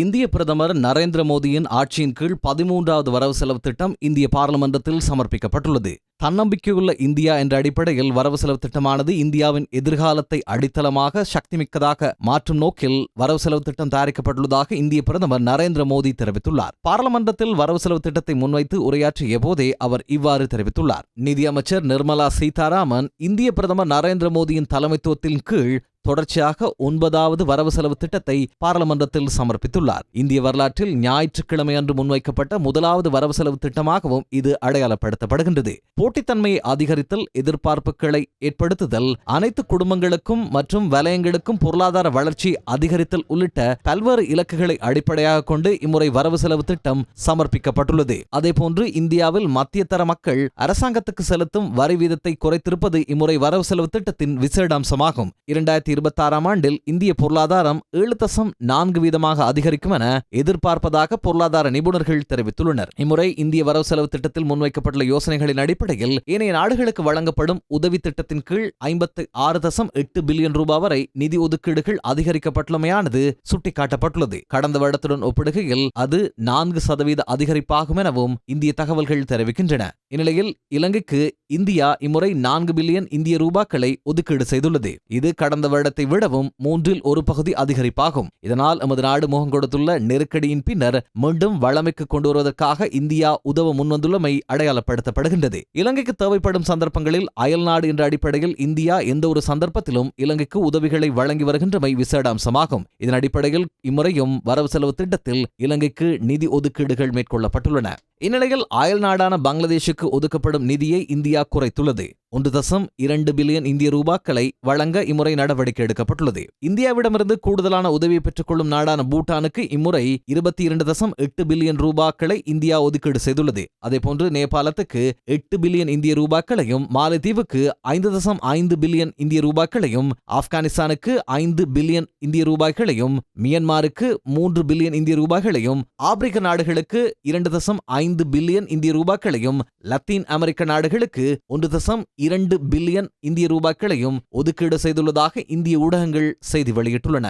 இந்திய பிரதமர் நரேந்திர மோடியின் ஆட்சியின் கீழ் பதிமூன்றாவது வரவு செலவு திட்டம் இந்திய பாராளுமன்றத்தில் சமர்ப்பிக்கப்பட்டுள்ளது. தன்னம்பிக்கையுள்ள இந்தியா என்ற அடிப்படையில் வரவு செலவு திட்டமானது இந்தியாவின் எதிர்காலத்தை அடித்தளமாக சக்திமிக்கதாக மாற்றும் நோக்கில் வரவு செலவு திட்டம் தயாரிக்கப்பட்டுள்ளதாக இந்திய பிரதமர் நரேந்திர மோடி தெரிவித்துள்ளார். பாராளுமன்றத்தில் வரவு செலவு திட்டத்தை முன்வைத்து உரையாற்றிய போதே அவர் இவ்வாறு தெரிவித்துள்ளார். நிதியமைச்சர் நிர்மலா சீதாராமன் இந்திய பிரதமர் நரேந்திர மோடியின் தலைமைத்துவத்தின் கீழ் தொடர்ச்சியாக ஒன்பதாவது வரவு செலவு திட்டத்தை பாராளுமன்றத்தில் சமர்ப்பித்துள்ளார். இந்திய வரலாற்றில் ஞாயிற்றுக்கிழமை அன்று முன்வைக்கப்பட்ட முதலாவது வரவு செலவு திட்டமாகவும் இது அடையாளப்படுத்தப்படுகின்றது. போட்டித்தன்மையை அதிகரித்தல் எதிர்பார்ப்புகளை ஏற்படுத்துதல் அனைத்து குடும்பங்களுக்கும் மற்றும் வலயங்களுக்கும் பொருளாதார வளர்ச்சி அதிகரித்தல் உள்ளிட்ட பல்வேறு இலக்குகளை அடிப்படையாக கொண்டு இம்முறை வரவு செலவு திட்டம் சமர்ப்பிக்கப்பட்டுள்ளது. அதேபோன்று இந்தியாவில் மத்திய தர மக்கள் அரசாங்கத்துக்கு செலுத்தும் வரி வீதத்தை குறைத்திருப்பது இம்முறை வரவு செலவு திட்டத்தின் விசேட அம்சமாகும். இரண்டாயிரத்தி இருபத்தாறாம் ஆண்டில் இந்திய பொருளாதாரம் ஏழு தசம் நான்கு வீதமாக அதிகரிக்கும் என எதிர்பார்ப்பதாக பொருளாதார நிபுணர்கள் தெரிவித்துள்ளனர். இம்முறை இந்திய வரவு செலவு திட்டத்தில் முன்வைக்கப்பட்டுள்ள யோசனைகளின் அடிப்படையில் ஏனைய நாடுகளுக்கு வழங்கப்படும் உதவி திட்டத்தின் கீழ் ஐம்பத்தி ஆறு தசம் எட்டு பில்லியன் ரூபாய் வரை நிதி ஒதுக்கீடுகள் அதிகரிக்கப்பட்டுள்ளமையானது சுட்டிக்காட்டப்பட்டுள்ளது. கடந்த வருடத்துடன் ஒப்பிடுகையில் அது நான்கு சதவீத அதிகரிப்பாகும் எனவும் இந்திய தகவல்கள் தெரிவிக்கின்றன. இந்நிலையில் இலங்கைக்கு இந்தியா இம்முறை நான்கு பில்லியன் இந்திய ரூபாக்களை ஒதுக்கீடு செய்துள்ளது. இது கடந்த வருடத்தை விடவும் மூன்றில் ஒரு பகுதி அதிகரிப்பாகும். இதனால் எமது நாடு முகம் கொடுத்துள்ள நெருக்கடியின் பின்னர் மீண்டும் வளமைக்கு கொண்டு வருவதற்காக இந்தியா உதவ முன்வந்துள்ளமை அடையாளப்படுத்தப்படுகின்றது. இலங்கைக்கு தேவைப்படும் சந்தர்ப்பங்களில் அயல்நாடு என்ற அடிப்படையில் இந்தியா எந்த ஒரு சந்தர்ப்பத்திலும் இலங்கைக்கு உதவிகளை வழங்கி வருகின்றமை விசேட அம்சமாகும் இதன் அடிப்படையில் இம்முறையும் வரவு செலவு திட்டத்தில் இலங்கைக்கு நிதி ஒதுக்கீடுகள் மேற்கொள்ளப்பட்டுள்ளன. இந்நிலையில் அயல் நாடான பங்களாதேஷுக்கு ஒதுக்கப்படும் நிதியை இந்தியா குறைத்துள்ளது. ஒன்று தசம் இரண்டு பில்லியன் இந்திய ரூபாக்களை வழங்க இம்முறை நடவடிக்கை எடுக்கப்பட்டுள்ளது. இந்தியாவிடமிருந்து கூடுதலான உதவியை பெற்றுக்கொள்ளும் நாடான பூட்டானுக்கு இம்முறை இருபத்தி இரண்டு தசம் எட்டு பில்லியன் ரூபாக்களை இந்தியா ஒதுக்கீடு செய்துள்ளது. அதேபோன்று நேபாளத்துக்கு எட்டு பில்லியன் இந்திய ரூபாக்களையும் மாலத்தீவுக்கு ஐந்து தசம் ஐந்து பில்லியன் இந்திய ரூபாக்களையும் ஆப்கானிஸ்தானுக்கு ஐந்து பில்லியன் இந்திய ரூபாய்களையும் மியன்மாருக்கு மூன்று பில்லியன் இந்திய ரூபாய்களையும் ஆப்பிரிக்க நாடுகளுக்கு இரண்டு தசம் ஐந்து ஐந்து பில்லியன் இந்திய ரூபாய்களையும் லத்தீன் அமெரிக்க நாடுகளுக்கு ஒன்று தசம் இரண்டு பில்லியன் இந்திய ரூபாய்களையும் ஒதுக்கீடு செய்துள்ளதாக இந்திய ஊடகங்கள் செய்தி வெளியிட்டுள்ளன.